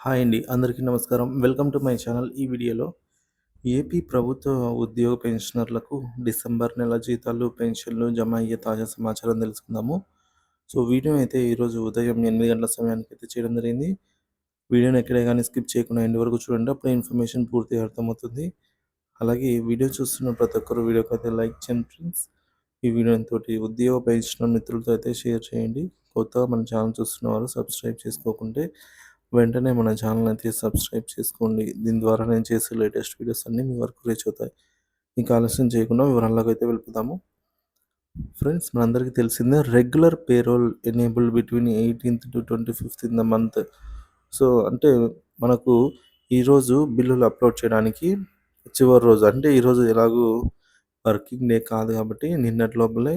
Hi అండి. అందరికీ నమస్కారం. Welcome to my channel. ఈ వీడియోలో ఏపీ ప్రభుత్వ ఉద్యోగ పెన్షనర్లకు డిసెంబర్ నెల జీతాలు, పెన్షన్లు జమ అయ్యే తాజా సమాచారం తెలుసుకుందాము. సో, వీడియో అయితే ఈరోజు ఉదయం ఎనిమిది గంటల సమయానికి అయితే చేయడం జరిగింది. వీడియోని ఎక్కడే కానీ స్కిప్ చేయకుండా ఎండ్ వరకు చూడండి. అప్పుడే ఇన్ఫర్మేషన్ పూర్తిగా అర్థమవుతుంది. అలాగే వీడియో చూస్తున్న ప్రతి ఒక్కరు వీడియోకైతే లైక్ చేయండి ఫ్రెండ్స్. ఈ వీడియోని తోటి ఉద్యోగ పెన్షనర్ మిత్రులతో అయితే షేర్ చేయండి. కొత్తగా మన ఛానల్ చూస్తున్న వారు సబ్స్క్రైబ్ చేసుకోకుంటే వెంటనే మన ఛానల్ అయితే సబ్స్క్రైబ్ చేసుకోండి. దీని ద్వారా నేను చేసే లేటెస్ట్ వీడియోస్ అన్నీ మీ వరకు రీచ్ అవుతాయి. ఇంకా ఆలస్యం చేయకుండా వివరాల్లోకి అయితే వెళ్ళిపోతాము ఫ్రెండ్స్ మనందరికీ తెలిసిందే రెగ్యులర్ పేరోల్ ఎనేబుల్డ్ బిట్వీన్ 18థ్ టు 25థ్ ఇన్ ద మంత్. సో, అంటే మనకు ఈరోజు బిల్లులు అప్లోడ్ చేయడానికి చివరి రోజు. అంటే ఈరోజు ఎలాగూ వర్కింగ్ డే కాదు కాబట్టి నిన్నటి లోపలే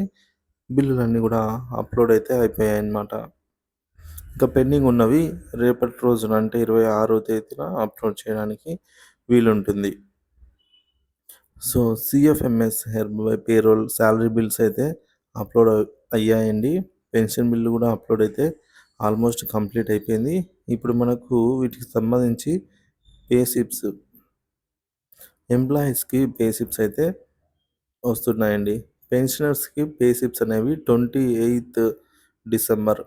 బిల్లులన్నీ కూడా అప్లోడ్ అయితే అయిపోయాయి అన్నమాట ఇంకా పెండింగ్ ఉన్నవి రేపటి రోజున అంటే 26వ తేదీన అప్లోడ్ చేయడానికి వీలుంటుంది. So, CFMS HERB payroll salary bills అయితే అప్లోడ్ అయ్యాయండి. పెన్షన్ బిల్లు కూడా అప్లోడ్ అయితే ఆల్మోస్ట్ కంప్లీట్ అయిపోయింది. ఇప్పుడు మనకు వీటికి సంబంధించి పేసిప్స్ ఎంప్లాయీస్‌కి పేసిప్స్ అయితే వస్తున్నాయండి. పెన్షనర్స్‌కి పే అనేవి అనేవి 28థ్ డిసెంబర్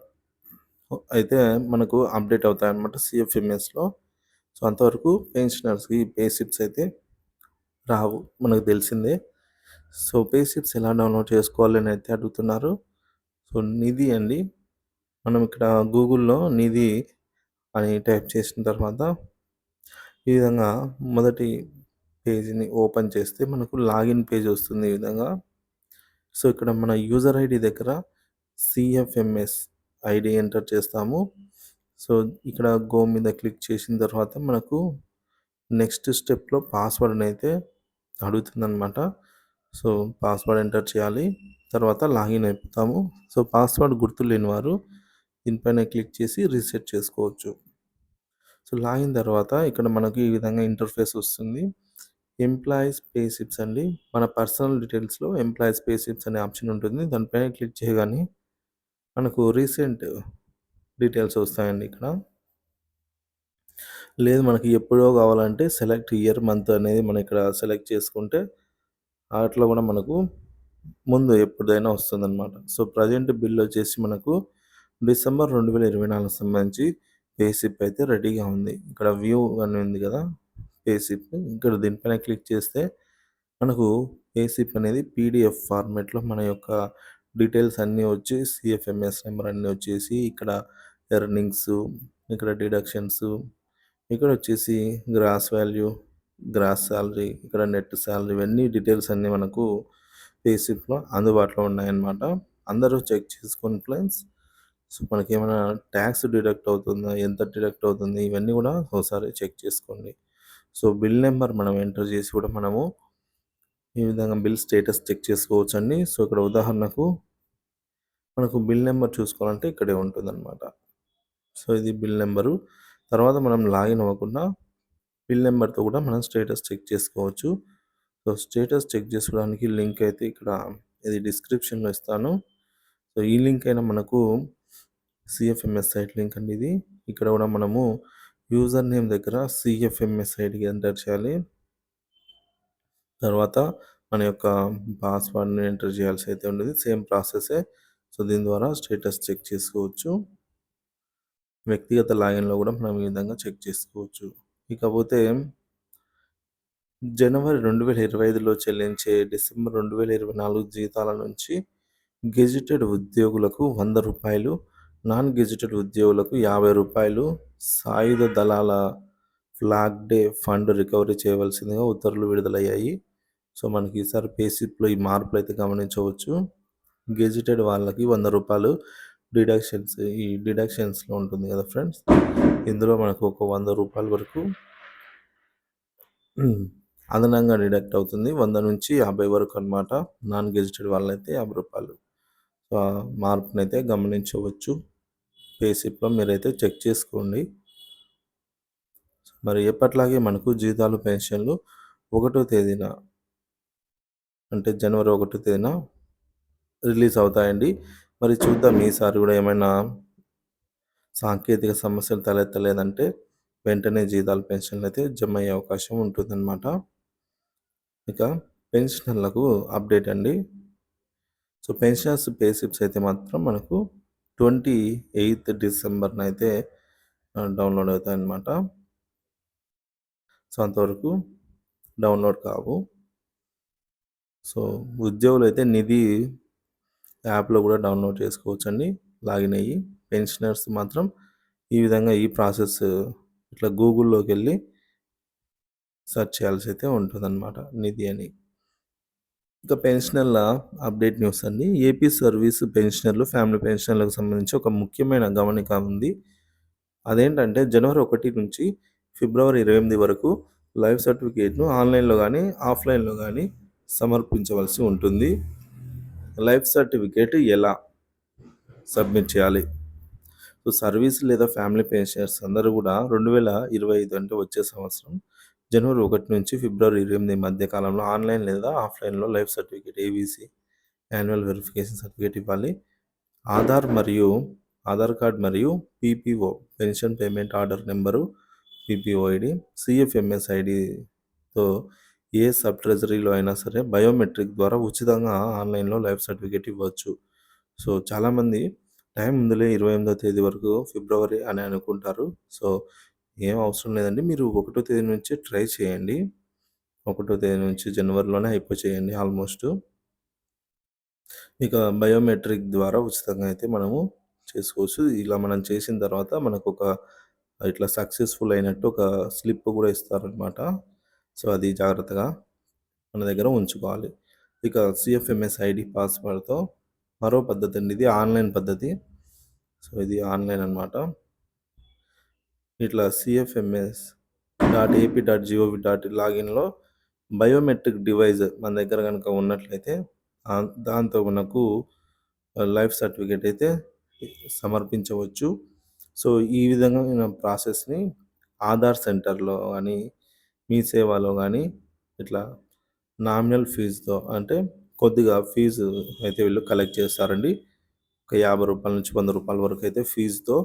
అయితే మనకు అప్డేట్ అవుతాయన్నమాట సిఎఫ్ఎంఎస్లో సో, అంతవరకు పెన్షనర్స్‌కి పే స్లిప్స్ అయితే రావు. మనకు తెలిసిందే. సో, పే స్లిప్స్ ఎలా డౌన్‌లోడ్ చేసుకోవాలి అని అయితే అడుగుతున్నారు. సో, నిధి అండి. మనం ఇక్కడ గూగుల్‌లో నిధి అని టైప్ చేసిన తర్వాత ఈ విధంగా మొదటి పేజీని ఓపెన్ చేస్తే మనకు లాగిన్ పేజ్ వస్తుంది ఈ విధంగా. సో, ఇక్కడ మన యూజర్ ఐడి దగ్గర సిఎఫ్ఎంఎస్ ఐడి ఎంటర్ చేస్తాము. సో, ఇక్కడ గో మీద క్లిక్ చేసిన తర్వాత మనకు నెక్స్ట్ స్టెప్‌లో పాస్వర్డ్‌ని అయితే అడుగుతుందనమాట సో, పాస్వర్డ్ ఎంటర్ చేయాలి. తర్వాత లాగిన్ అయిపోతాము. సో, పాస్వర్డ్ గుర్తులేని వారు దీనిపైన క్లిక్ చేసి రీసెట్ చేసుకోవచ్చు. సో, లాగిన్ తర్వాత ఇక్కడ మనకు ఈ విధంగా ఇంటర్ఫేస్ వస్తుంది. ఎంప్లాయీస్ పే అండి. మన పర్సనల్ డీటెయిల్స్‌లో ఎంప్లాయీస్ పే అనే ఆప్షన్ ఉంటుంది. దానిపైన క్లిక్ చేయగానే మనకు రీసెంట్ డీటెయిల్స్ వస్తాయండి ఇక్కడ. లేదు మనకి ఎప్పుడో కావాలంటే సెలెక్ట్ ఇయర్, మంత్ అనేది మనం ఇక్కడ సెలెక్ట్ చేసుకుంటే అట్లా కూడా మనకు ముందు ఎప్పుడైనా వస్తుందన్నమాట. సో, ప్రెజెంట్ బిల్ వచ్చేసి మనకు డిసెంబర్ 2024 సంబంధించి పేసిప్ అయితే రెడీగా ఉంది. ఇక్కడ వ్యూ అని ఉంది కదా! పేసిప్ ఇక్కడ దీనిపైన క్లిక్ చేస్తే మనకు పే అనేది పీడీఎఫ్ ఫార్మాట్‌లో మన యొక్క డీటెయిల్స్ అన్నీ వచ్చి సిఎఫ్ఎంఎస్ నెంబర్ అన్నీ వచ్చేసి ఇక్కడ ఎర్నింగ్స్, ఇక్కడ డిడక్షన్స్, ఇక్కడ వచ్చేసి గ్రాస్ వాల్యూ, గ్రాస్ శాలరీ ఇక్కడ నెట్ శాలరీ ఇవన్నీ డీటెయిల్స్ అన్నీ మనకు పే అందుబాటులో ఉన్నాయన్నమాట. అందరూ చెక్ చేసుకొని ఫ్రెండ్స్. సో, మనకి ఏమైనా ట్యాక్స్ డిడక్ట్ అవుతుందా? ఎంత డిడక్ట్ అవుతుంది? ఇవన్నీ కూడా ఒకసారి చెక్ చేసుకోండి. సో, బిల్ నెంబర్ మనం ఎంటర్ చేసి కూడా మనము ఈ విధంగా బిల్ స్టేటస్ చెక్ చేసుకోవచ్చండి. సో, ఇక్కడ ఉదాహరణకు మనకు బిల్ నెంబర్ చూసుకోవాలంటే ఇక్కడే ఉంటుందన్నమాట. సో, ఇది బిల్ నెంబరు తర్వాత మనం లాగిన్ అవ్వకుండా బిల్ నెంబర్తో కూడా మనం స్టేటస్ చెక్ చేసుకోవచ్చు. సో, స్టేటస్ చెక్ చేసుకోవడానికి లింక్ అయితే ఇక్కడ ఇది డిస్క్రిప్షన్‌లో ఇస్తాను. సో, ఈ లింక్ అయినా మనకు సిఎఫ్ఎంఎస్ సైట్ లింక్ అండి ఇది. ఇక్కడ కూడా మనము యూజర్ నేమ్ దగ్గర సిఎఫ్ఎంఎస్ సైట్కి ఎంటర్ చేయాలి. తర్వాత మన యొక్క పాస్వర్డ్‌ని ఎంటర్ చేయాల్సి అయితే ఉండేది. సేమ్ ప్రాసెసే. సో, దీని ద్వారా స్టేటస్ చెక్ చేసుకోవచ్చు. వ్యక్తిగత లాగిన్‌లో కూడా మనం ఈ విధంగా చెక్ చేసుకోవచ్చు. ఇకపోతే జనవరి 2025లో చెల్లించే డిసెంబర్ 2024 జీతాల నుంచి గెజిటెడ్ ఉద్యోగులకు వంద రూపాయలు నాన్ గెజిటెడ్ ఉద్యోగులకు యాభై రూపాయలు సాయుధ దళాల ఫ్లాగ్ డే ఫండ్ రికవరీ చేయవలసిందిగా ఉత్తర్వులు విడుదలయ్యాయి. సో, మనకి ఈసారి పేసిప్లో ఈ మార్పులు అయితే గమనించవచ్చు. గెజిటెడ్ వాళ్ళకి వంద రూపాయలు డిడక్షన్స్ ఈ డిడక్షన్స్‌లో ఉంటుంది కదా ఫ్రెండ్స్. ఇందులో మనకు ఒక వంద రూపాయల వరకు అదనంగా డిడక్ట్ అవుతుంది. వంద నుంచి 50 వరకు అన్నమాట. నాన్ గెజిటెడ్ వాళ్ళైతే యాభై రూపాయలు సో, ఆ మార్పునైతే గమనించవచ్చు. పేసిప్లో మీరైతే చెక్ చేసుకోండి. మరి ఎప్పట్లాగే మనకు జీతాలు, పెన్షన్లు ఒకటో తేదీన అంటే జనవరి ఒకటి తేదీన రిలీజ్ అవుతాయండి. మరి చూద్దాం ఈసారి కూడా ఏమైనా సాంకేతిక సమస్యలు తలెత్తలేదంటే వెంటనే జీతాలు పెన్షన్లయితే జమ అయ్యే అవకాశం ఉంటుందన్నమాట. ఇక పెన్షనర్లకు అప్డేట్ అండి. సో, పెన్షనర్స్ పే స్లిప్స్ అయితే మాత్రం మనకు ట్వంటీ ఎయిత్ డిసెంబర్న అయితే డౌన్‌లోడ్ అవుతాయన్నమాట. సో, అంతవరకు డౌన్‌లోడ్ కావు. సో, ఉద్యోగులు అయితే నిధి యాప్‌లో కూడా డౌన్‌లోడ్ చేసుకోవచ్చండి. లాగిన్ అయ్యి. పెన్షనర్స్ మాత్రం ఈ విధంగా ఈ ప్రాసెస్ ఇట్లా గూగుల్‌లోకెళ్ళి సెర్చ్ చేయాల్సి అయితే ఉంటుందన్నమాట నిధి అని. ఇంకా పెన్షనర్ల అప్డేట్ న్యూస్ అండి. ఏపీ సర్వీస్ పెన్షనర్లు, ఫ్యామిలీ పెన్షనర్లకు సంబంధించి ఒక ముఖ్యమైన గమనిక ఉంది. అదేంటంటే జనవరి ఒకటి నుంచి ఫిబ్రవరి 28 వరకు లైఫ్ సర్టిఫికేట్‌ను ఆన్‌లైన్‌లో కానీ ఆఫ్‌లైన్‌లో కానీ సమర్పించవలసి ఉంటుంది. లైఫ్ సర్టిఫికేట్ ఎలా సబ్మిట్ చేయాలి? సో, సర్వీస్ లేదా ఫ్యామిలీ పెన్షనర్స్ అందరూ కూడా 2025 అంటే వచ్చే సంవత్సరం జనవరి ఒకటి నుంచి ఫిబ్రవరి 28 మధ్య కాలంలో ఆన్‌లైన్ లేదా ఆఫ్‌లైన్‌లో life certificate ABC annual verification certificate ఇవ్వాలి. ఆధార్ మరియు ఆధార్ కార్డ్ మరియు PPO pension payment order number PPO ID CFMS ఐడితో ఏ సబ్ ట్రెజరీలో అయినా సరే బయోమెట్రిక్ ద్వారా ఉచితంగా ఆన్‌లైన్‌లో లైఫ్ సర్టిఫికేట్ ఇవ్వచ్చు. సో, చాలామంది టైం ముందులే ఇరవై ఎనిమిదో తేదీ వరకు ఫిబ్రవరి అని అనుకుంటారు. సో, ఏం అవసరం లేదండి. మీరు ఒకటో తేదీ నుంచి ట్రై చేయండి. ఒకటో తేదీ నుంచి జనవరిలోనే అయిపోచేయండి ఆల్మోస్ట్ ఇక బయోమెట్రిక్ ద్వారా ఉచితంగా అయితే మనము చేసుకోవచ్చు. ఇలా మనం చేసిన తర్వాత మనకొక ఇట్లా సక్సెస్‌ఫుల్ అయినట్టు ఒక స్లిప్ కూడా ఇస్తారనమాట. సో, అది జాగ్రత్తగా మన దగ్గర ఉంచుకోవాలి. ఇక సిఎఫ్ఎంఎస్ ఐడి పాస్‌వర్డ్‌తో మరో పద్ధతి అండి ఇది ఆన్‌లైన్ పద్ధతి. సో, ఇది ఆన్‌లైన్ అనమాట. ఇట్లా CFMS dot AP dot GOV dot లాగిన్‌లో biometric device మన దగ్గర కనుక ఉన్నట్లయితే దాంతో మనకు లైఫ్ సర్టిఫికేట్ అయితే సమర్పించవచ్చు. సో, ఈ విధమైన ప్రాసెస్‌ని ఆధార్ సెంటర్‌లో అని మీ సేవలో కానీ ఇట్లా నామినల్ ఫీజుతో అంటే కొద్దిగా ఫీజు అయితే వీళ్ళు కలెక్ట్ చేస్తారండి. ఒక యాభై రూపాయల నుంచి వంద రూపాయల వరకు అయితే ఫీజుతో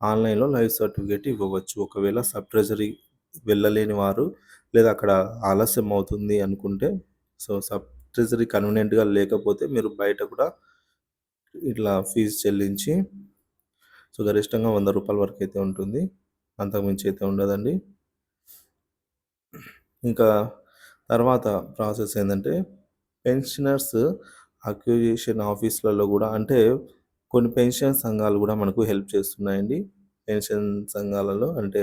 ఆన్‌లైన్‌లో లైఫ్ సర్టిఫికేట్ ఇవ్వవచ్చు. ఒకవేళ సబ్ ట్రెజరీ వెళ్ళలేని వారు లేదా అక్కడ ఆలస్యం అవుతుంది అనుకుంటే సో, సబ్ ట్రెజరీ కన్వీనియంట్‌గా లేకపోతే మీరు బయట కూడా ఇట్లా ఫీజు చెల్లించి సో, గరిష్టంగా వంద రూపాయల వరకు అయితే ఉంటుంది. అంతకు మించి అయితే ఉండదండి. ఇంకా తర్వాత ప్రాసెస్ ఏంటంటే పెన్షనర్స్ అక్యుజేషన్ ఆఫీస్‌లలో కూడా అంటే కొన్ని పెన్షన్ సంఘాలు కూడా మనకు హెల్ప్ చేస్తున్నాయండి. పెన్షన్ సంఘాలలో అంటే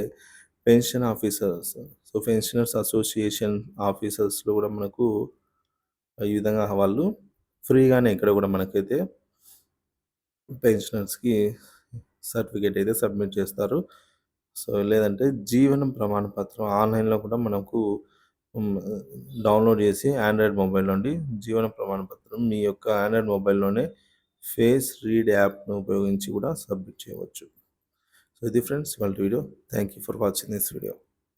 pension officers so, pensioners association ఆఫీసర్స్‌లో కూడా మనకు ఈ విధంగా వాళ్ళు ఫ్రీగానే ఇక్కడ కూడా మనకైతే పెన్షనర్స్‌కి సర్టిఫికేట్ అయితే సబ్మిట్ చేస్తారు. సో, లేదంటే జీవనం ప్రమాణ పత్రం ఆన్‌లైన్‌లో కూడా మనకు డౌన్‌లోడ్ చేసి ఆండ్రాయిడ్ మొబైల్ నుండి జీవన ప్రమాణ పత్రం మీ యొక్క ఆండ్రాయిడ్ మొబైల్‌లోనే ఫేస్ రీడ్ యాప్‌ను ఉపయోగించి కూడా సబ్మిట్ చేయవచ్చు. సో, ఇది ఫ్రెండ్స్ వాళ్ళ video. Thank you for watching this video.